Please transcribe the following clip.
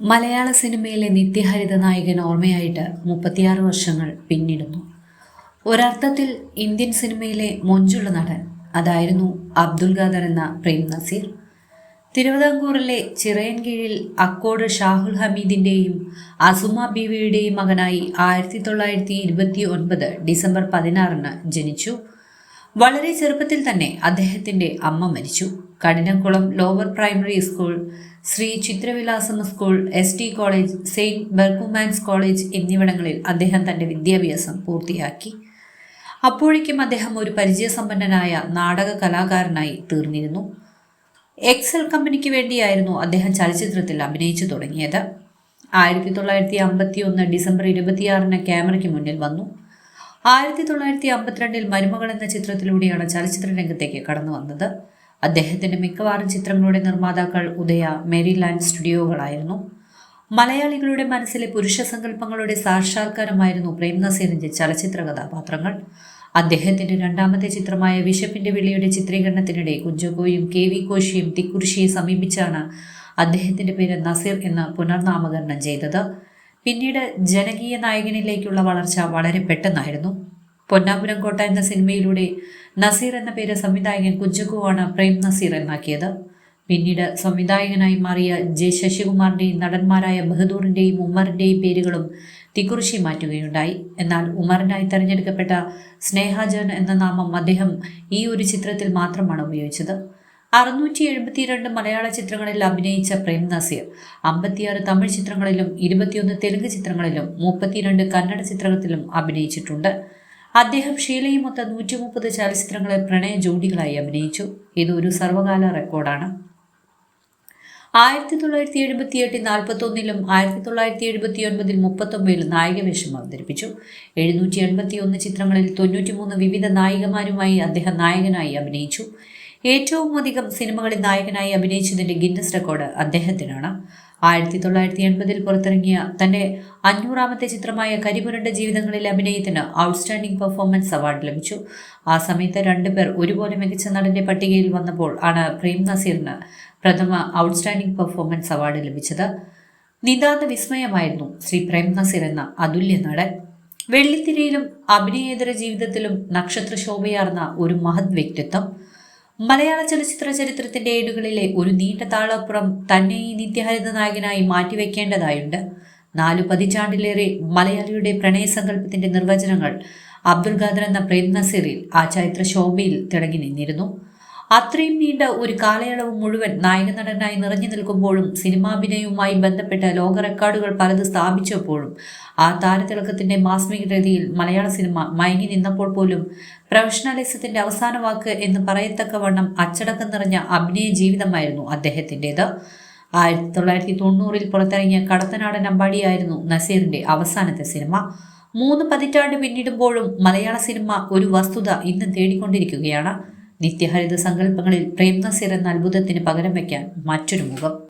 മലയാള സിനിമയിലെ നിത്യഹരിത നായകൻ ഓർമ്മയായിട്ട് മുപ്പത്തിയാറ് വർഷങ്ങൾ പിന്നിടുന്നു. ഒരർത്ഥത്തിൽ ഇന്ത്യൻ സിനിമയിലെ മൊഞ്ചുള്ള നടൻ അതായിരുന്നു അബ്ദുൽ ഖാദർ എന്ന പ്രേം നസീർ. തിരുവിതാംകൂറിലെ ചിറയൻകീഴിൽ അക്കോട് ഷാഹുൽ ഹമീദിന്റെയും അസുമ ബീവിയുടെയും മകനായി ആയിരത്തി തൊള്ളായിരത്തി ഇരുപത്തി ഒൻപത് ഡിസംബർ പതിനാറിന് ജനിച്ചു. വളരെ ചെറുപ്പത്തിൽ തന്നെ അദ്ദേഹത്തിന്റെ അമ്മ മരിച്ചു. Kadinamkulam lower primary school Sree Chithravilasam school S T college saint Berchmans college എന്നിവിടങ്ങളിൽ അദ്ദേഹം തന്റെ വിദ്യാഭ്യാസം പൂർത്തിയാക്കി. അപ്പോഴേക്കും അദ്ദേഹം ഒരു പരിചയസമ്പന്നനായ നാടക കലാകാരനായി തീർന്നിരുന്നു. എക്സൽ കമ്പനിക്ക് വേണ്ടിയായിരുന്നു അദ്ദേഹം ചലച്ചിത്രത്തിൽ അഭിനയിച്ചു തുടങ്ങിയത്. ആയിരത്തി തൊള്ളായിരത്തി അമ്പത്തി ഒന്ന് ഡിസംബർ ഇരുപത്തിയാറിന് ക്യാമറയ്ക്ക് മുന്നിൽ വന്നു. ആയിരത്തി തൊള്ളായിരത്തി അമ്പത്തിരണ്ടിൽ മരുമകൾ എന്ന ചിത്രത്തിലൂടെയാണ് ചലച്ചിത്ര രംഗത്തേക്ക് കടന്നു വന്നത്. അദ്ദേഹത്തിന്റെ മിക്കവാറും ചിത്രങ്ങളുടെ നിർമ്മാതാക്കൾ ഉദയ മേരിലാൻഡ് സ്റ്റുഡിയോകളായിരുന്നു. മലയാളികളുടെ മനസ്സിലെ പുരുഷ സങ്കല്പങ്ങളുടെ സാക്ഷാത്കാരമായിരുന്നു പ്രേംനസീറിന്റെ ചലച്ചിത്ര കഥാപാത്രങ്ങൾ. അദ്ദേഹത്തിന്റെ രണ്ടാമത്തെ ചിത്രമായ വിശപ്പിന്റെ വിളിയുടെ ചിത്രീകരണത്തിനിടെ കുഞ്ചകോയും കെ വി കോശിയും തിക്കുറിശിയെ സമീപിച്ചാണ് അദ്ദേഹത്തിന്റെ പേര് നസീർ എന്ന് പുനർനാമകരണം ചെയ്തത്. പിന്നീട് ജനകീയ നായകനിലേക്കുള്ള വളർച്ച വളരെ പെട്ടെന്നായിരുന്നു. പൊന്നാപുരം കോട്ട എന്ന സിനിമയിലൂടെ നസീർ എന്ന പേര് സംവിധായകൻ കുഞ്ചക്കുവാണ് പ്രേം നസീർ എന്നാക്കിയത്. പിന്നീട് സംവിധായകനായി മാറിയ ജെ ശശികുമാറിന്റെയും നടന്മാരായ ബഹദൂറിന്റെയും ഉമ്മറിന്റെയും പേരുകളും തിക്കുറിശി മാറ്റുകയുണ്ടായി. എന്നാൽ ഉമറിനായി തെരഞ്ഞെടുക്കപ്പെട്ട സ്നേഹാജൻ എന്ന നാമം അദ്ദേഹം ഈ ഒരു ചിത്രത്തിൽ മാത്രമാണ് ഉപയോഗിച്ചത്. അറുന്നൂറ്റി എഴുപത്തിരണ്ട് മലയാള ചിത്രങ്ങളിൽ അഭിനയിച്ച പ്രേം നസീർ അമ്പത്തിയാറ് തമിഴ് ചിത്രങ്ങളിലും ഇരുപത്തിയൊന്ന് തെലുങ്ക് ചിത്രങ്ങളിലും മുപ്പത്തിരണ്ട് കന്നഡ ചിത്രത്തിലും അഭിനയിച്ചിട്ടുണ്ട്. അദ്ദേഹം ഷീലയുമൊത്ത നൂറ്റി മുപ്പത് ചലച്ചിത്രങ്ങളെ പ്രണയ ജോഡികളായി അഭിനയിച്ചു. ഇത് ഒരു സർവകാല റെക്കോർഡാണ്. ആയിരത്തി തൊള്ളായിരത്തി എഴുപത്തി എട്ടിൽ നാൽപ്പത്തൊന്നിലും ആയിരത്തി തൊള്ളായിരത്തി എഴുപത്തി ഒൻപതിൽ മുപ്പത്തൊമ്പതിലും നായികവേഷം അവതരിപ്പിച്ചു. എഴുന്നൂറ്റി എൺപത്തി ഒന്ന് ചിത്രങ്ങളിൽ തൊണ്ണൂറ്റിമൂന്ന് വിവിധ നായികമാരുമായി അദ്ദേഹം നായകനായി അഭിനയിച്ചു. ഏറ്റവും അധികം സിനിമകളിൽ നായകനായി അഭിനയിച്ചതിന്റെ ഗിന്നസ് റെക്കോർഡ് അദ്ദേഹത്തിനാണ്. ആയിരത്തി തൊള്ളായിരത്തി എൺപതിൽ പുറത്തിറങ്ങിയ തന്റെ അഞ്ഞൂറാമത്തെ ചിത്രമായ കരിപുരണ്ട ജീവിതങ്ങളിലെ അഭിനയത്തിന് ഔട്ട്സ്റ്റാൻഡിംഗ് പെർഫോമൻസ് അവാർഡ് ലഭിച്ചു. ആ സമയത്ത് രണ്ടുപേർ ഒരുപോലെ മികച്ച നടന്റെ പട്ടികയിൽ വന്നപ്പോൾ ആണ് പ്രേം നസീറിന് പ്രഥമ ഔട്ട്സ്റ്റാൻഡിംഗ് പെർഫോമൻസ് അവാർഡ് ലഭിച്ചത്. നിതാന്ത വിസ്മയമായിരുന്നു ശ്രീ പ്രേം നസീർ എന്ന അതുല്യ നടൻ. വെള്ളിത്തിരയിലും അഭിനയേതര ജീവിതത്തിലും നക്ഷത്ര ശോഭയാർന്ന ഒരു മഹത് വ്യക്തിത്വം. മലയാള ചലച്ചിത്ര ചരിത്രത്തിന്റെ ഏടുകളിലെ ഒരു നീണ്ട താളപ്പുറം തന്നെ ഈ നിത്യഹരിത നായകനായി മാറ്റിവെക്കേണ്ടതായുണ്ട്. നാലു പതിറ്റാണ്ടിലേറെ മലയാളിയുടെ പ്രണയസങ്കല്പത്തിന്റെ നിർവചനങ്ങൾ അബ്ദുൽ ഖാദർ എന്ന പ്രേം നസീറിൽ ആ ചരിത്ര ശോഭയിൽ തിളങ്ങി നിന്നിരുന്നു. അത്രയും നീണ്ട ഒരു കാലയളവ് മുഴുവൻ നായക നടനായി നിറഞ്ഞു നിൽക്കുമ്പോഴും സിനിമാഭിനയവുമായി ബന്ധപ്പെട്ട ലോക റെക്കോർഡുകൾ പലത് സ്ഥാപിച്ചപ്പോഴും ആ താരതിളക്കത്തിന്റെ മാസ്മികതയിൽ മലയാള സിനിമ മയങ്ങി നിന്നപ്പോൾ പോലും പ്രൊഫഷണലിസത്തിന്റെ അവസാന വാക്ക് എന്ന് പറയത്തക്കവണ്ണം അച്ചടക്കം നിറഞ്ഞ അഭിനയ ജീവിതമായിരുന്നു അദ്ദേഹത്തിന്റെത് ആയിരത്തി തൊള്ളായിരത്തി തൊണ്ണൂറിൽ പുറത്തിറങ്ങിയ കടത്തനാടൻ അമ്പാടിയായിരുന്നു നസീറിന്റെ അവസാനത്തെ സിനിമ. മൂന്ന് പതിറ്റാണ്ട് പിന്നിടുമ്പോഴും മലയാള സിനിമ ഒരു വസ്തുത ഇന്ന് തേടിക്കൊണ്ടിരിക്കുകയാണ്. നിത്യഹരിത സങ്കല്പങ്ങളിൽ പ്രേംനസീർ എന്ന അത്ഭുതത്തിന് പകരം വയ്ക്കാൻ മറ്റൊരു മുഖം.